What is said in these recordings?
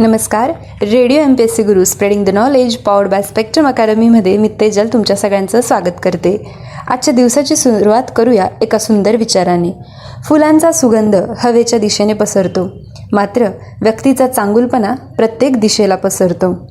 नमस्कार. Radio M P S C Guru spreading the knowledge powered by Spectrum अकॅडमीमध्ये मी तेजल तुमच्या सगळ्यांचं स्वागत करते. आजच्या दिवसाची सुरुवात करूया एका सुंदर विचाराने. फुलांचा सुगंध हवेच्या दिशेने पसरतो. मात्र व्यक्तीचा चांगुलपणा प्रत्येक दिशेला पसरतो.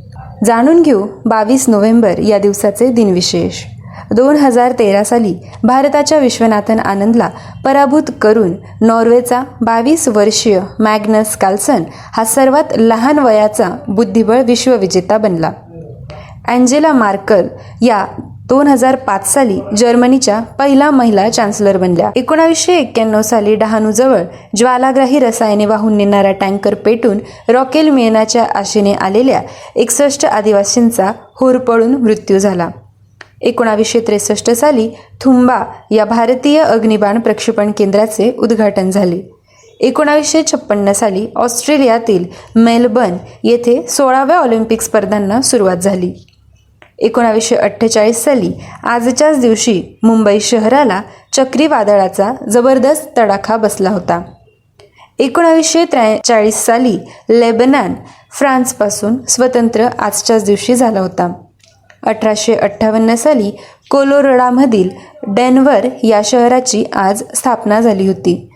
जाणून घेऊ बावीस नोव्हेंबर या दिवसाचे दिनविशेष. दोन हजार तेरा साली भारताच्या विश्वनाथन आनंदला पराभूत करून नॉर्वेचा बावीस वर्षीय मॅग्नस कार्लसन हा सर्वात लहान वयाचा बुद्धिबळ विश्वविजेता बनला. अँजेला मार्कल या दोन हजार पाच साली जर्मनीच्या पहिला महिला चान्सलर बनल्या. एकोणावीसशे एक्क्याण्णव साली डहाणूजवळ ज्वालाग्राही रसायने वाहून नेणारा टँकर पेटून रॉकेल मिळण्याच्या आशेने आलेल्या एकसष्ट आदिवासींचा होरपळून मृत्यू झाला. एकोणावीसशे त्रेसष्ट साली थुंबा या भारतीय अग्निबाण प्रक्षेपण केंद्राचे उद्घाटन झाले. एकोणावीसशे छप्पन्न साली ऑस्ट्रेलियातील मेलबर्न येथे सोळाव्या ऑलिम्पिक स्पर्धांना सुरुवात झाली. एकोणावीसशे अठ्ठेचाळीस साली आजच्याच दिवशी मुंबई शहराला चक्रीवादळाचा जबरदस्त तडाखा बसला होता. एकोणावीसशे त्रेचाळीस साली लेबनान फ्रान्सपासून स्वतंत्र आजच्याच दिवशी झाला होता. अठराशे अठ्ठावन्न साली कोलोरडामधील डेनवर या शहराची आज स्थापना झाली होती.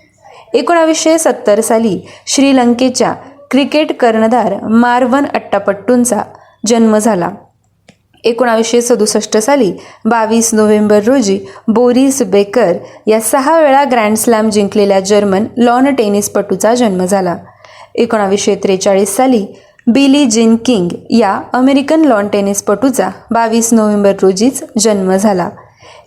एकोणावीसशे सत्तर साली श्रीलंकेच्या क्रिकेट कर्णधार मार्वन अट्टापट्टूंचा जन्म झाला. एकोणावीसशे सदुसष्ट साली बावीस नोव्हेंबर रोजी बोरिस बेकर या सहा वेळा ग्रँड स्लॅम जिंकलेल्या जर्मन लॉन टेनिसपटूचा जन्म झाला. एकोणावीसशे त्रेचाळीस साली बिली जिन किंग या अमेरिकन लॉन टेनिसपटूचा बावीस नोव्हेंबर रोजीच जन्म झाला.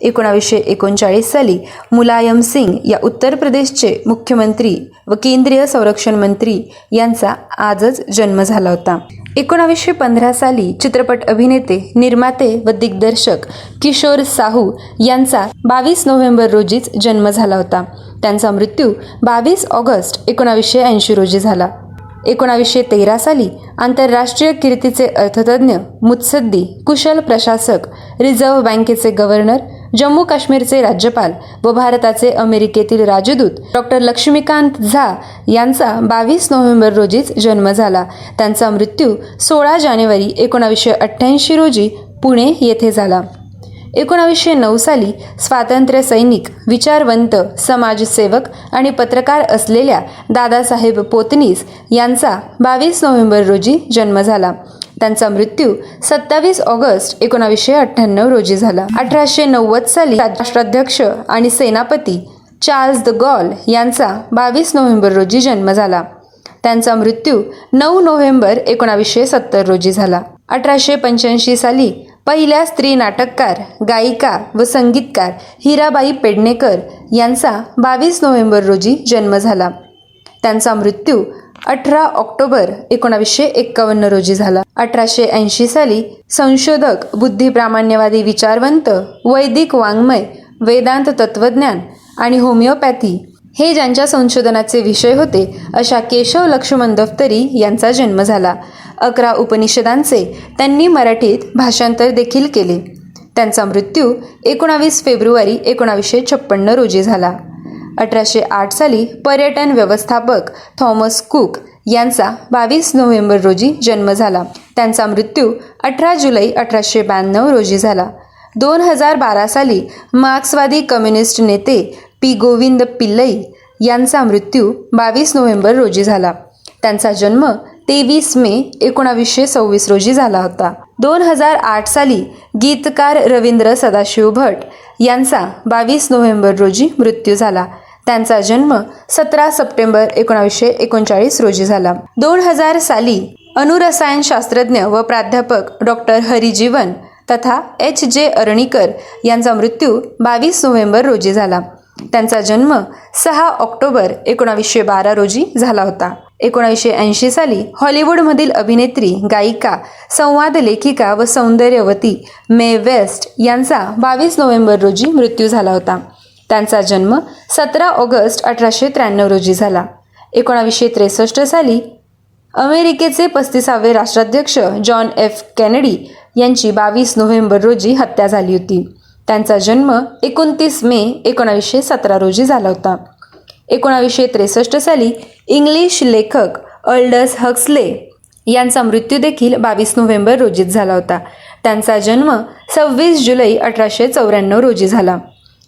एकोणावीसशे एकोणचाळीस साली मुलायम सिंग या उत्तर प्रदेशचे मुख्यमंत्री व केंद्रीय संरक्षण मंत्री यांचा आजच जन्म झाला होता. एकोणावीसशे पंधरा साली चित्रपट अभिनेते निर्माते व दिग्दर्शक किशोर साहू यांचा बावीस नोव्हेंबर रोजीच जन्म झाला होता. त्यांचा मृत्यू बावीस ऑगस्ट एकोणावीसशे ऐंशी रोजी झाला. एकोणावीसशे तेरा साली आंतरराष्ट्रीय कीर्तीचे अर्थतज्ज्ञ मुत्सद्दी कुशल प्रशासक रिझर्व्ह बँकेचे गव्हर्नर जम्मू काश्मीरचे राज्यपाल व भारताचे अमेरिकेतील राजदूत डॉक्टर लक्ष्मीकांत झा यांचा बावीस नोव्हेंबर रोजीच जन्म झाला. त्यांचा मृत्यू सोळा जानेवारी एकोणावीसशे अठ्ठ्याऐंशी रोजी पुणे येथे झाला. एकोणावीसशे नऊ साली स्वातंत्र्य सैनिक विचारवंत समाजसेवक आणि पत्रकार असलेल्या दादासाहेब पोतनीस यांचा बावीस नोव्हेंबर रोजी जन्म झाला. त्यांचा मृत्यू सत्तावीस ऑगस्ट एकोणावीसशे अठ्ठ्याण्णव रोजी झाला. अठराशे नव्वद साली राष्ट्राध्यक्ष आणि सेनापती चार्ल्स द गॉल यांचा बावीस नोव्हेंबर रोजी जन्म झाला. त्यांचा मृत्यू नऊ नोव्हेंबर एकोणावीसशे सत्तर रोजी झाला. अठराशे पंच्याऐंशी साली पहिल्या स्त्री नाटककार गायिका व संगीतकार हिराबाई पेडणेकर यांचा बावीस नोव्हेंबर रोजी जन्म झाला. त्यांचा मृत्यू अठरा ऑक्टोबर एकोणावीसशे एक्कावन्न रोजी झाला. अठराशे ऐंशी साली संशोधक बुद्धिप्रामाण्यवादी विचारवंत वैदिक वाङ्मय वेदांत तत्वज्ञान आणि होमिओपॅथी हे ज्यांच्या संशोधनाचे विषय होते अशा केशव लक्ष्मण दफ्तरी यांचा जन्म झाला. अकरा उपनिषदांचे त्यांनी मराठीत भाषांतर देखील केले. त्यांचा मृत्यू एकोणावीस फेब्रुवारी एकोणावीसशे छप्पन्न रोजी झाला. अठराशे आठ साली पर्यटन व्यवस्थापक थॉमस कुक यांचा बावीस नोव्हेंबर रोजी जन्म झाला. त्यांचा मृत्यू अठरा जुलै अठराशे ब्याण्णव रोजी झाला. दोन हजार बारा साली मार्क्सवादी कम्युनिस्ट नेते पी गोविंद पिल्लई यांचा मृत्यू बावीस नोव्हेंबर रोजी झाला. त्यांचा जन्म तेवीस मे एकोणावीसशे सव्वीस रोजी झाला होता. दोन हजार आठ साली गीतकार रवींद्र सदाशिव भट यांचा बावीस नोव्हेंबर रोजी मृत्यू झाला. त्यांचा जन्म सतरा सप्टेंबर एकोणावीसशे एकोणचाळीस रोजी झाला. दोन हजार साली अणुरसायनशास्त्रज्ञ व प्राध्यापक डॉक्टर हरिजीवन तथा एच जे अरणीकर यांचा मृत्यू बावीस नोव्हेंबर रोजी झाला. त्यांचा जन्म सहा ऑक्टोबर एकोणावीसशे बारा रोजी झाला होता. एकोणावीसशे ऐंशी साली हॉलिवूडमधील अभिनेत्री गायिका संवाद लेखिका व सौंदर्यवती मे वेस्ट यांचा बावीस नोव्हेंबर रोजी मृत्यू झाला होता. त्यांचा जन्म सतरा ऑगस्ट अठराशे त्र्याण्णव रोजी झाला. एकोणावीसशे त्रेसष्ट साली अमेरिकेचे पस्तीसावे राष्ट्राध्यक्ष जॉन एफ केनेडी यांची बावीस नोव्हेंबर रोजी हत्या झाली होती. त्यांचा जन्म एकोणतीस मे एकोणावीसशे सतरा रोजी झाला होता. एकोणावीसशे त्रेसष्ट साली इंग्लिश लेखक अल्डस हक्सले यांचा मृत्यू देखील बावीस नोव्हेंबर रोजी झाला होता. त्यांचा जन्म सव्वीस जुलै अठराशे चौऱ्याण्णव रोजी झाला.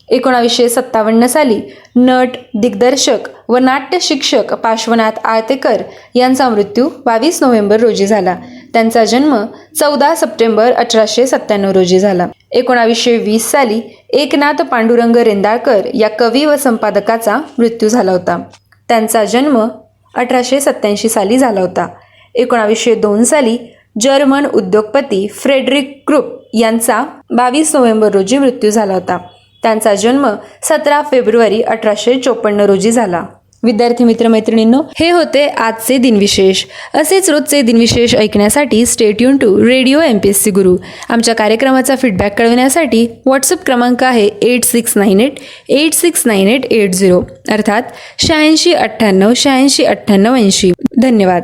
एकोणावीसशे सत्तावन्न साली नट दिग्दर्शक व नाट्य शिक्षक पार्श्वनाथ आळतेकर यांचा मृत्यू बावीस नोव्हेंबर रोजी झाला. त्यांचा जन्म चौदा सप्टेंबर अठराशे सत्त्याण्णव रोजी झाला. एकोणावीसशे वीस साली एकनाथ पांडुरंग रेंदाळकर या कवी व संपादकाचा मृत्यू झाला होता. त्यांचा जन्म अठराशे सत्त्याऐंशी साली झाला होता. एकोणावीसशे दोन साली जर्मन उद्योगपती फ्रेडरिक क्रुप यांचा बावीस नोव्हेंबर रोजी मृत्यू झाला होता. त्यांचा जन्म सतरा फेब्रुवारी अठराशे चोपन्न रोजी झाला. विद्यार्थी मित्रमैत्रिणींनो हे होते आजचे दिनविशेष. असेच रोजचे दिनविशेष ऐकण्यासाठी stay tuned to radio M P S C Guru आमच्या कार्यक्रमाचा फीडबॅक कळविण्यासाठी व्हॉट्सअप क्रमांक आहे eight six nine eight eight six nine eight eight zero अर्थात शहाऐंशी अठ्ठ्याण्णव शहाऐंशी अठ्ठ्याण्णव ऐंशी. धन्यवाद.